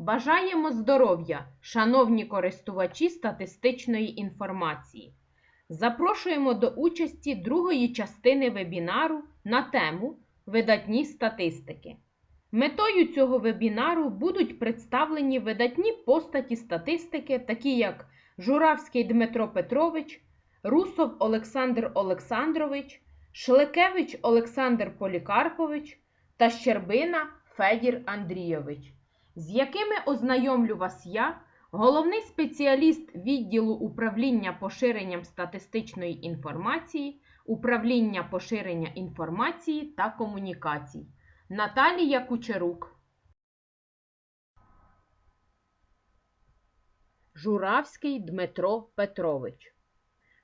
Бажаємо здоров'я, шановні користувачі статистичної інформації. Запрошуємо до участі другої частини вебінару на тему Видатні статистики. Метою цього вебінару будуть представлені видатні постаті статистики, такі як Журавський Дмитро Петрович, Русов Олександр Олександрович, Шлекевич Олександр Полікарпович та Щербина Федір Андрійович, з якими ознайомлю вас я, головний спеціаліст відділу управління поширенням статистичної інформації, управління поширення інформації та комунікацій. Наталія Кучерук. Журавський Дмитро Петрович.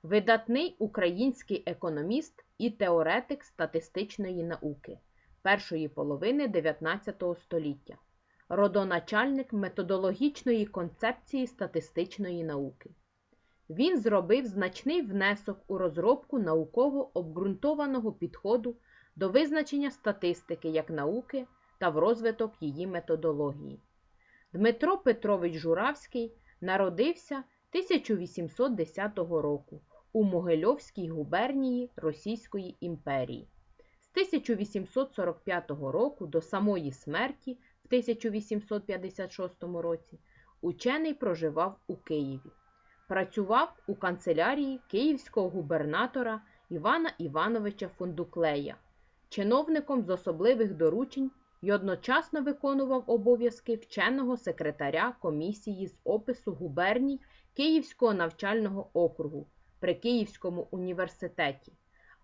Видатний український економіст і теоретик статистичної науки першої половини 19 століття, родоначальник методологічної концепції статистичної науки. Він зробив значний внесок у розробку науково обґрунтованого підходу до визначення статистики як науки та в розвиток її методології. Дмитро Петрович Журавський народився 1810 року у Могильовській губернії Російської імперії. З 1845 року до самої смерті в 1856 році учений проживав у Києві. Працював у канцелярії київського губернатора Івана Івановича Фундуклея, чиновником з особливих доручень і одночасно виконував обов'язки вченого секретаря комісії з опису губерній Київського навчального округу при Київському університеті,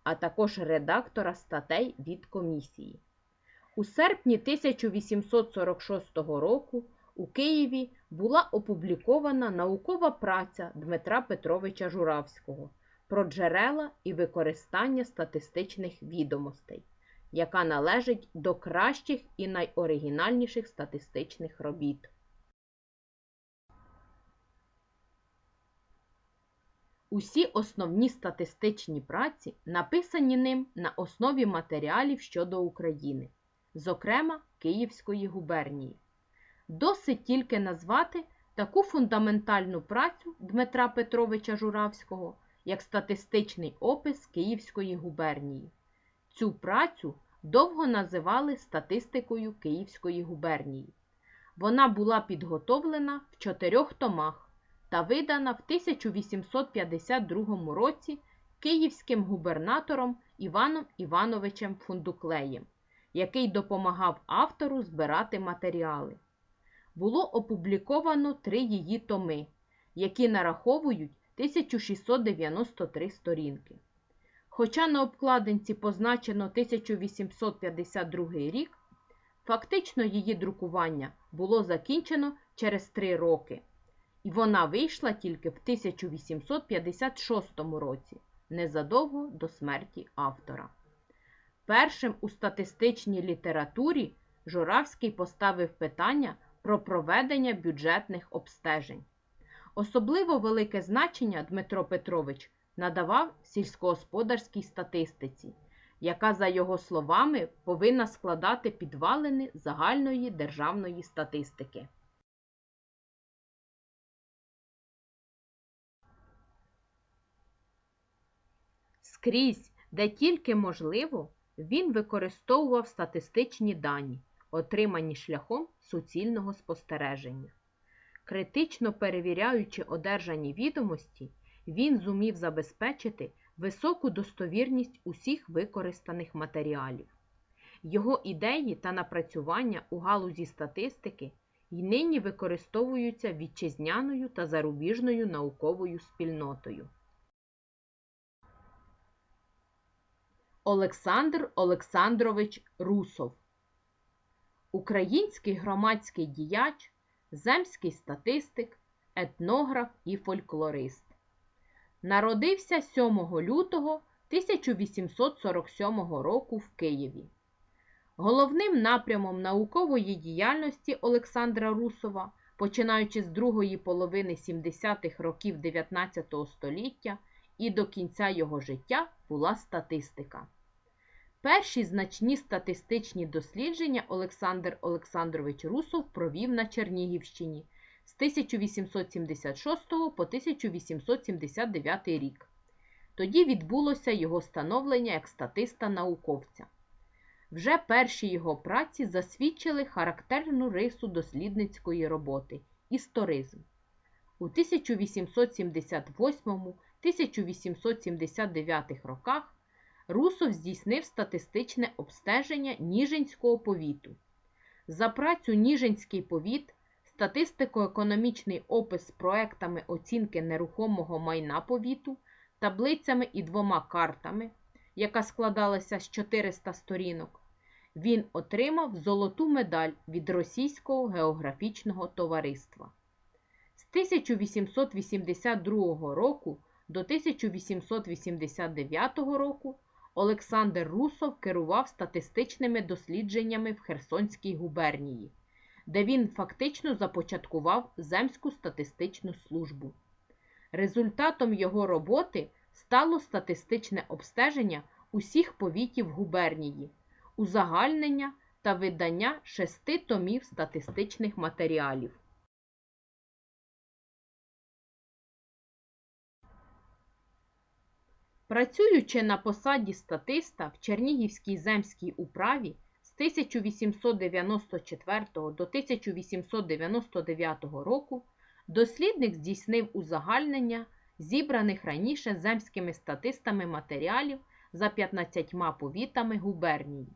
а також редактора статей від комісії. У серпні 1846 року у Києві була опублікована наукова праця Дмитра Петровича Журавського про джерела і використання статистичних відомостей, яка належить до кращих і найоригінальніших статистичних робіт. Усі основні статистичні праці написані ним на основі матеріалів щодо України, зокрема Київської губернії. Досить тільки назвати таку фундаментальну працю Дмитра Петровича Журавського, як статистичний опис Київської губернії. Цю працю довго називали статистикою Київської губернії. Вона була підготовлена в чотирьох томах та видана в 1852 році київським губернатором Іваном Івановичем Фундуклеєм, який допомагав автору збирати матеріали. Було опубліковано три її томи, які нараховують 1693 сторінки. Хоча на обкладинці позначено 1852 рік, фактично її друкування було закінчено через три роки, і вона вийшла тільки в 1856 році, незадовго до смерті автора. Першим у статистичній літературі Журавський поставив питання про проведення бюджетних обстежень. Особливо велике значення Дмитро Петрович надавав сільськогосподарській статистиці, яка, за його словами, повинна складати підвалини загальної державної статистики. Скрізь, де тільки можливо, він використовував статистичні дані, отримані шляхом суцільного спостереження. Критично перевіряючи одержані відомості, він зумів забезпечити високу достовірність усіх використаних матеріалів. Його ідеї та напрацювання у галузі статистики й нині використовуються вітчизняною та зарубіжною науковою спільнотою. Олександр Олександрович Русов Український громадський діяч, земський статистик, етнограф і фольклорист. Народився 7 лютого 1847 року в Києві. Головним напрямом наукової діяльності Олександра Русова, починаючи з другої половини 70-х років 19 століття і до кінця його життя, була статистика. Перші значні статистичні дослідження Олександр Олександрович Русов провів на Чернігівщині з 1876 по 1879 рік. Тоді відбулося його становлення як статиста-науковця. Вже перші його праці засвідчили характерну рису дослідницької роботи історизм. У 1878-1879 роках Русов здійснив статистичне обстеження Ніжинського повіту. За працю Ніжинський повіт, статистико-економічний опис з проектами оцінки нерухомого майна повіту, таблицями і двома картами, яка складалася з 400 сторінок, він отримав золоту медаль від Російського географічного товариства. З 1882 року до 1889 року Олександр Русов керував статистичними дослідженнями в Херсонській губернії, де він фактично започаткував Земську статистичну службу. Результатом його роботи стало статистичне обстеження усіх повітів губернії, узагальнення та видання шести томів статистичних матеріалів. Працюючи на посаді статиста в Чернігівській земській управі з 1894 до 1899 року, дослідник здійснив узагальнення зібраних раніше земськими статистами матеріалів за 15 повітами губернії.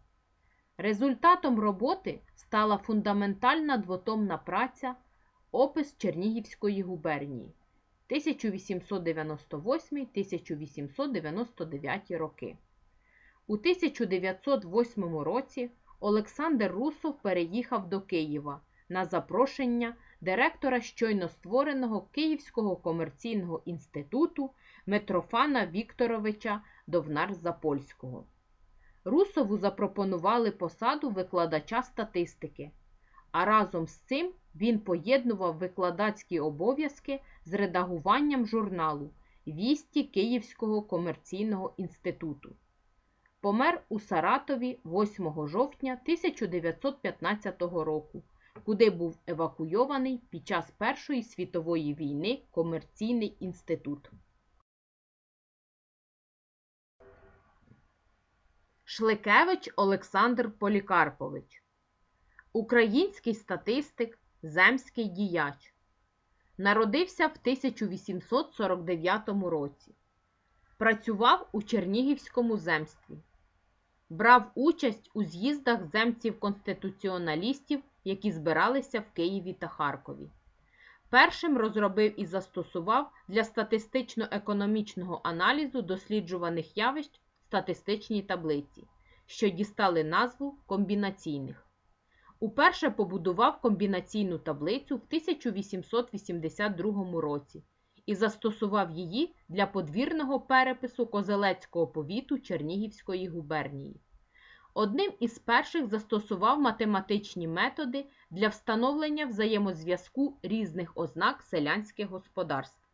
Результатом роботи стала фундаментальна двотомна праця Опис Чернігівської губернії 1898-1899 роки. У 1908 році Олександр Русов переїхав до Києва на запрошення директора щойно створеного Київського комерційного інституту Митрофана Вікторовича Довнар-Запольського. Русову запропонували посаду викладача статистики, а разом з цим він поєднував викладацькі обов'язки з редагуванням журналу Вісті Київського комерційного інституту. Помер у Саратові 8 жовтня 1915 року, куди був евакуйований під час Першої світової війни комерційний інститут. Шликевич Олександр Полікарпович Український статистик, земський діяч. Народився в 1849 році. Працював у Чернігівському земстві. Брав участь у з'їздах земців-конституціоналістів, які збиралися в Києві та Харкові. Першим розробив і застосував для статистично-економічного аналізу досліджуваних явищ статистичні таблиці, що дістали назву комбінаційних. Уперше побудував комбінаційну таблицю в 1882 році і застосував її для подвірного перепису Козелецького повіту Чернігівської губернії. Одним із перших застосував математичні методи для встановлення взаємозв'язку різних ознак селянських господарств.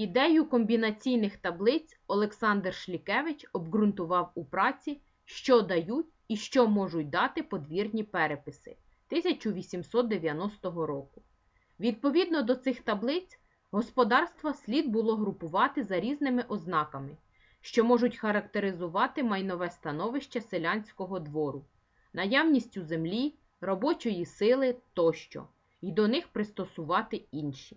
Ідею комбінаційних таблиць Олександр Шлікевич обґрунтував у праці, що дають і що можуть дати подвірні переписи 1890 року. Відповідно до цих таблиць, господарства слід було групувати за різними ознаками, що можуть характеризувати майнове становище селянського двору, наявністю землі, робочої сили тощо, і до них пристосувати інші.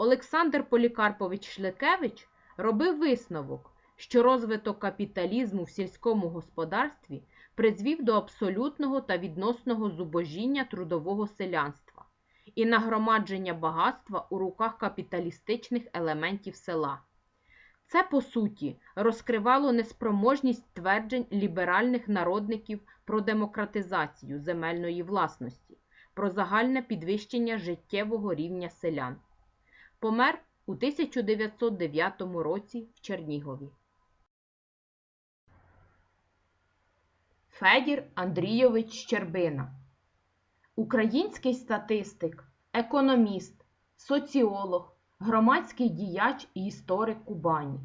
Олександр Полікарпович Шликевич робив висновок, що розвиток капіталізму в сільському господарстві призвів до абсолютного та відносного зубожіння трудового селянства і нагромадження багатства у руках капіталістичних елементів села. Це, по суті, розкривало неспроможність тверджень ліберальних народників про демократизацію земельної власності, про загальне підвищення життєвого рівня селян. Помер у 1909 році в Чернігові. Федір Андрійович Щербина Український статистик, економіст, соціолог, громадський діяч і історик Кубані.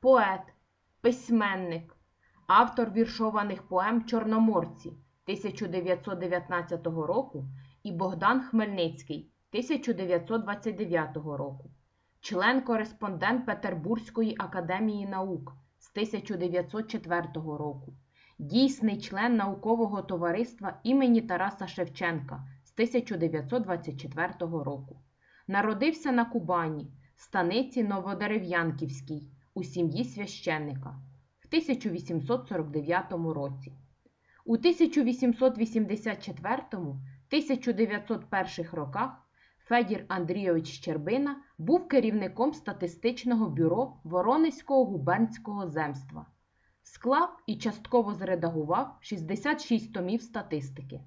поет, письменник, автор віршованих поем Чорноморці 1919 року і Богдан Хмельницький 1929 року, член-кореспондент Петербурзької академії наук з 1904 року, дійсний член наукового товариства імені Тараса Шевченка з 1924 року. Народився на Кубані, станиці Новодерев'янківській у сім'ї священника в 1849 році. У 1884-1901 роках Федір Андрійович Щербина був керівником статистичного бюро Воронезького губернського земства. Склав і частково зредагував 66 томів статистики.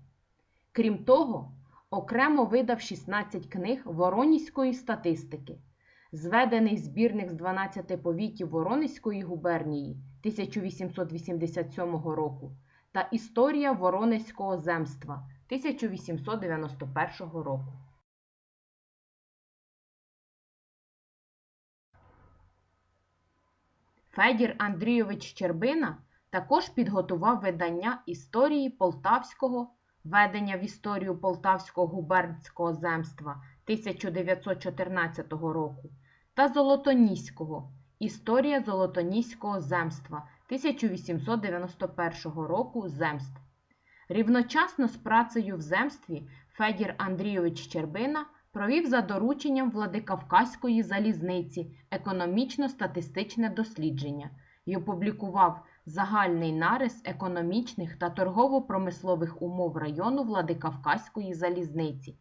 Крім того, окремо видав 16 книг Воронізької статистики, зведений збірник з 12 повітів Воронезької губернії 1887 року та Історія Воронезького земства 1891 року. Федір Андрійович Щербина також підготував видання історії Полтавського, ведення в історію Полтавського губернського земства 1914 року та Золотоніського Історія Золотоніського земства 1891 року земств. Рівночасно з працею в земстві Федір Андрійович Щербина провів за дорученням Владикавказької залізниці економічно-статистичне дослідження і опублікував загальний нарис економічних та торгово-промислових умов району Владикавказької залізниці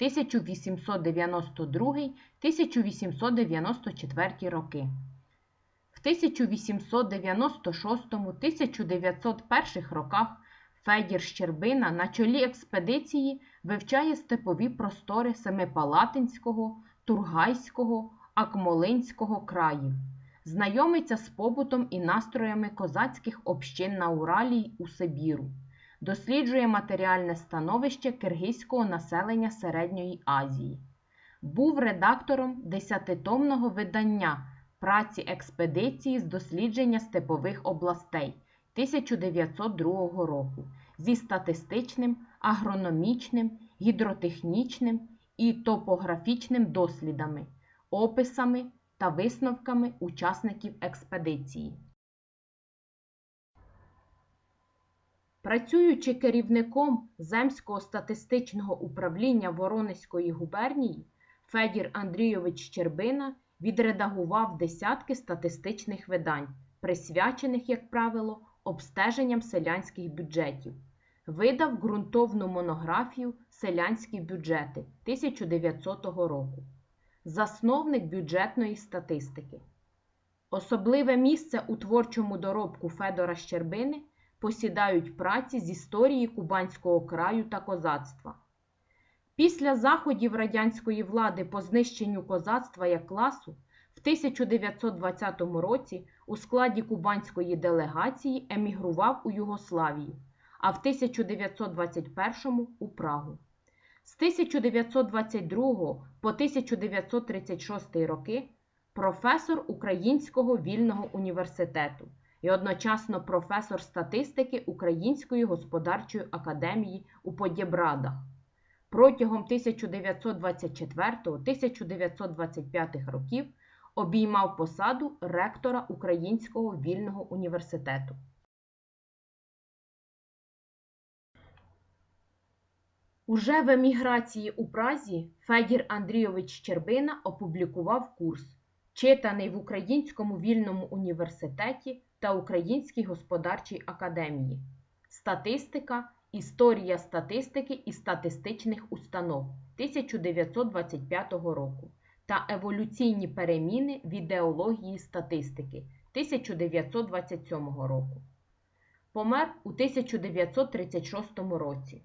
1892-1894 роки. В 1896-1901 роках Федір Щербина на чолі експедиції вивчає степові простори Семипалатинського, Тургайського, Акмолинського країв, знайомиться з побутом і настроями козацьких общин на Уралі й у Сибіру, досліджує матеріальне становище киргизького населення Середньої Азії. Був редактором десятитомного видання праці експедиції з дослідження степових областей 1902 року зі статистичним, агрономічним, гідротехнічним і топографічним дослідами, описами та висновками учасників експедиції. Працюючи керівником Земського статистичного управління Воронезької губернії, Федір Андрійович Щербина відредагував десятки статистичних видань, присвячених, як правило, обстеженням селянських бюджетів. Видав ґрунтовну монографію Селянські бюджети 1900 року. Засновник бюджетної статистики. Особливе місце у творчому доробку Федора Щербини посідають праці з історії Кубанського краю та козацтва. Після заходів радянської влади по знищенню козацтва як класу в 1920 році у складі кубанської делегації емігрував у Югославію, а в 1921 у Прагу. З 1922 по 1936 роки професор Українського вільного університету і одночасно професор статистики Української господарчої академії у Подєбрадах. Протягом 1924-1925 років обіймав посаду ректора Українського вільного університету. Уже в еміграції у Празі Федір Андрійович Щербина опублікував курс, читаний в Українському вільному університеті та Українській господарчій академії. Статистика, Історія статистики і статистичних установ 1925 року та Еволюційні переміни в ідеології статистики 1927 року. Помер у 1936 році.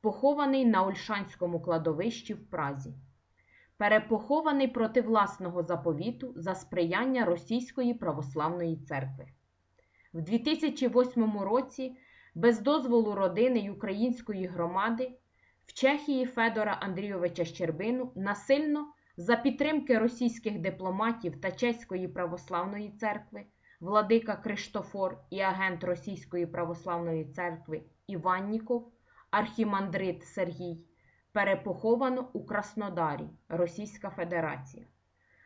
Похований на Ольшанському кладовищі в Празі. Перепохований проти власного заповіту за сприяння Російської православної церкви. В 2008 році без дозволу родини й української громади в Чехії Федора Андрійовича Щербину насильно за підтримки російських дипломатів та Чеської православної церкви владика Криштофор і агент Російської православної церкви Іванніков, архімандрит Сергій, перепоховано у Краснодарі, Російська Федерація.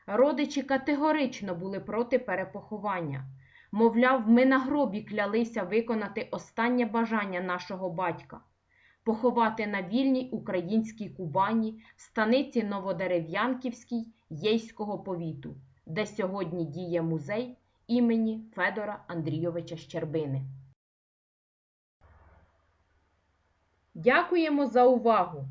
Родичі категорично були проти перепоховання. Мовляв, ми на гробі клялися виконати останнє бажання нашого батька поховати на вільній українській Кубані в станиці Новодерев'янківській Єйського повіту, де сьогодні діє музей імені Федора Андрійовича Щербини. Дякуємо за увагу!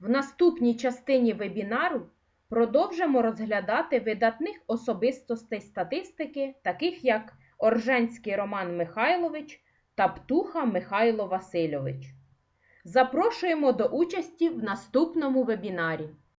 В наступній частині вебінару продовжимо розглядати видатних особистостей статистики, таких як Орженський Роман Михайлович та Птуха Михайло Васильович. Запрошуємо до участі в наступному вебінарі.